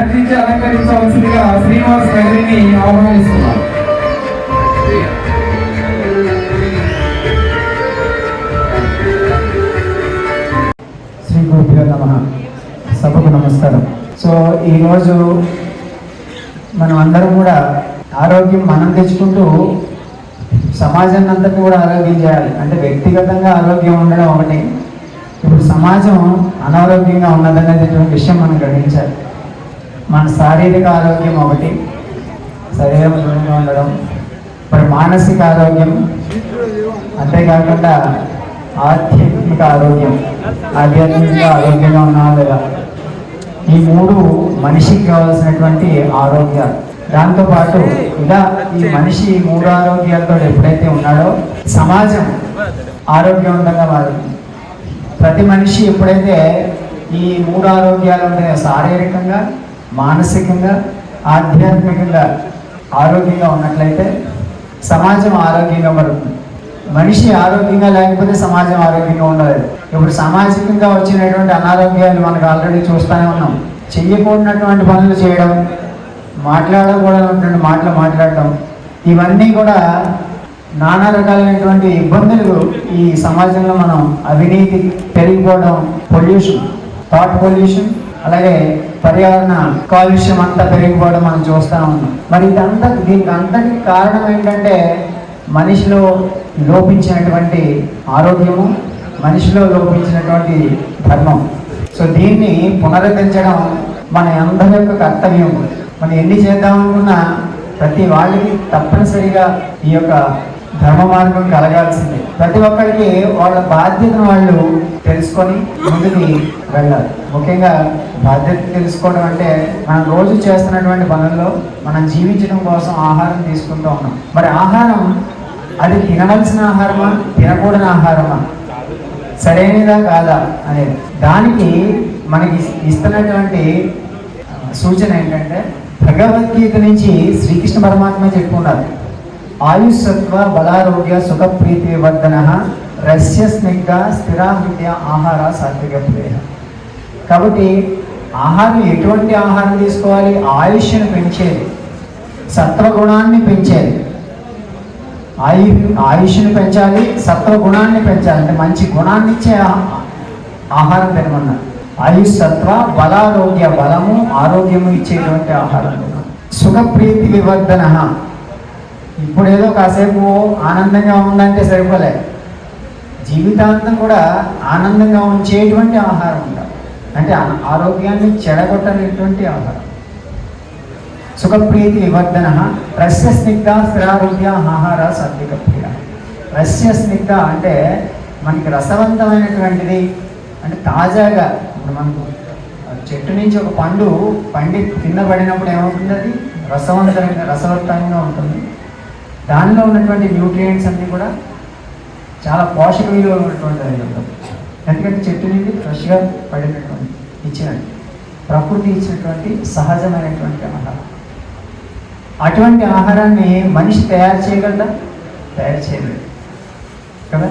గర్జించి అలంకరించవలసిందిగా శ్రీనివాస్ నగరిని ఆహ్వానిస్తున్నాం. శ్రీ గురుభ్యో నమ. సభకు నమస్కారం. సో ఈరోజు మనం అందరం కూడా ఆరోగ్యం మనం తెచ్చుకుంటూ సమాజాన్ని అంతటి కూడా ఆరోగ్యం చేయాలి. అంటే వ్యక్తిగతంగా ఆరోగ్యం ఉండడం ఒకటి. ఇప్పుడు సమాజం అనారోగ్యంగా ఉన్నదనేటటువంటి విషయం మనం గ్రహించాలి మన శారీరక ఆరోగ్యం ఒకటి శరీరం దృఢంగా ఉండడం మరి మానసిక ఆరోగ్యం అంతేకాకుండా ఆధ్యాత్మిక ఆరోగ్యం ఆధ్యాత్మిక ఆరోగ్యంగా ఉన్నావా లేదా ఈ మూడు మనిషికి కావాల్సినటువంటి ఆరోగ్యాలు. దాంతోపాటు ఇలా ఈ మనిషి మూడు ఆరోగ్యాలతో ఎప్పుడైతే ఉన్నాడో సమాజం ఆరోగ్యవంతంగా మారుతుంది ప్రతి మనిషి ఎప్పుడైతే ఈ మూడు ఆరోగ్యాలు ఉంటాయో శారీరకంగా మానసికంగా ఆధ్యాత్మికంగా ఆరోగ్యంగా ఉన్నట్లయితే సమాజం ఆరోగ్యంగా పడుతుంది మనిషి ఆరోగ్యంగా లేకపోతే సమాజం ఆరోగ్యంగా ఉండలేదు ఇప్పుడు సామాజికంగా వచ్చినటువంటి అనారోగ్యాలు మనకు ఆల్రెడీ చూస్తూనే ఉన్నాం. చెయ్యకూడనటువంటి పనులు చేయడం మాట్లాడకూడనటువంటి మాటలు మాట్లాడడం ఇవన్నీ కూడా నానా రకాలైనటువంటి ఇబ్బందులు ఈ సమాజంలో మనం అవినీతి పెరిగిపోవడం పొల్యూషన్ థాట్ పొల్యూషన్ అలాగే పర్యావరణ కాలుష్యం అంతా పెరిగిపోవడం మనం చూస్తూ ఉన్నాం. మరి ఇదంతా దీనికి అంతటి కారణం ఏంటంటే మనిషిలో లోపించినటువంటి ఆరోగ్యము మనిషిలో లోపించినటువంటి ధర్మం. సో దీన్ని పునరుద్ధరించడం మన అందరి యొక్క కర్తవ్యం. మనం ఎన్ని చేద్దామనుకున్నా ప్రతి వాళ్ళకి తప్పనిసరిగా ఈ యొక్క ధర్మ మార్గం కలగాల్సిందే. ప్రతి ఒక్కరికి వాళ్ళ బాధ్యతను వాళ్ళు తెలుసుకొని ముందుకి వెళ్ళాలి. ముఖ్యంగా బాధ్యత తెలుసుకోవడం అంటే మనం రోజు చేస్తున్నటువంటి పనుల్లో మనం జీవించడం కోసం ఆహారం తీసుకుంటూ ఉన్నాం. మరి ఆహారం అది తినవలసిన ఆహారమా తినకూడని ఆహారమా? సరైనదా కాదా అనేది. దానికి మనకి ఇస్తున్నటువంటి సూచన ఏంటంటే భగవద్గీత నుంచి శ్రీకృష్ణ పరమాత్మ చెప్పుకున్నారు ఆయుస్సత్వ బలారోగ్య సుఖ ప్రీతి వివర్ధన రస్య స్నిగ్ధ స్థిరాహృత్య ఆహార సాత్విక ప్రేయ కాబట్టి ఆహారం ఎటువంటి ఆహారం తీసుకోవాలి? ఆయుష్ను పెంచేది. సత్వగుణాన్ని పెంచేది. ఆయు ఆయుష్ని పెంచాలి సత్వ గుణాన్ని పెంచాలి. అంటే మంచి గుణాన్ని ఇచ్చే ఆహారం తినమన్నా. ఆయుష్ సత్వ బలారోగ్య బలము ఆరోగ్యము ఇచ్చేటువంటి ఆహారం. సుఖప్రీతి వివర్ధన. ఇప్పుడు ఏదో కాసేపు ఆనందంగా ఉందంటే సరిపోలే. జీవితాంతం కూడా ఆనందంగా ఉంచేటువంటి ఆహారం ఉండాలి అంటే ఆరోగ్యాన్ని చెడగొట్టనేటువంటి ఆహారం. సుఖప్రీతి వివర్ధన రస్య స్నిగ్ధ స్థిరారోగ్య ఆహార సాత్విక ప్రియ రస్య స్నిగ్ధ అంటే మనకి రసవంతమైనటువంటిది. అంటే తాజాగా ఇప్పుడు మనకు చెట్టు నుంచి ఒక పండు పండి కింద పడినప్పుడు ఏమవుతుంది అది రసవంతమైన రసవంతంగా ఉంటుంది. దానిలో ఉన్నటువంటి న్యూట్రియంట్స్ అన్నీ కూడా చాలా పోషక విలువ ఉన్నటువంటి అది ఎందుకంటే చెట్టు నుండి ఫ్రెష్గా పడినటువంటి ఇచ్చినట్టు ప్రకృతి ఇచ్చినటువంటి సహజమైనటువంటి ఆహారం. అటువంటి ఆహారాన్ని మనిషి తయారు చేయగలదా తయారు చేయలేడు. కదా?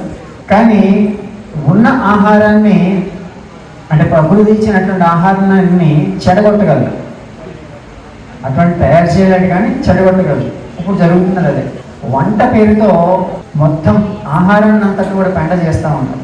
కానీ ఉన్న ఆహారాన్ని అంటే ప్రకృతి ఇచ్చినటువంటి ఆహారాన్ని చెడగొట్టగలరు అటువంటి తయారు చేయలేడు కానీ చెడగొట్టగలరు ఇప్పుడు జరుగుతున్నది అదే. వంట పేరుతో మొత్తం ఆహారాన్ని అంతా కూడా పెంట చేస్తూ ఉంటాం.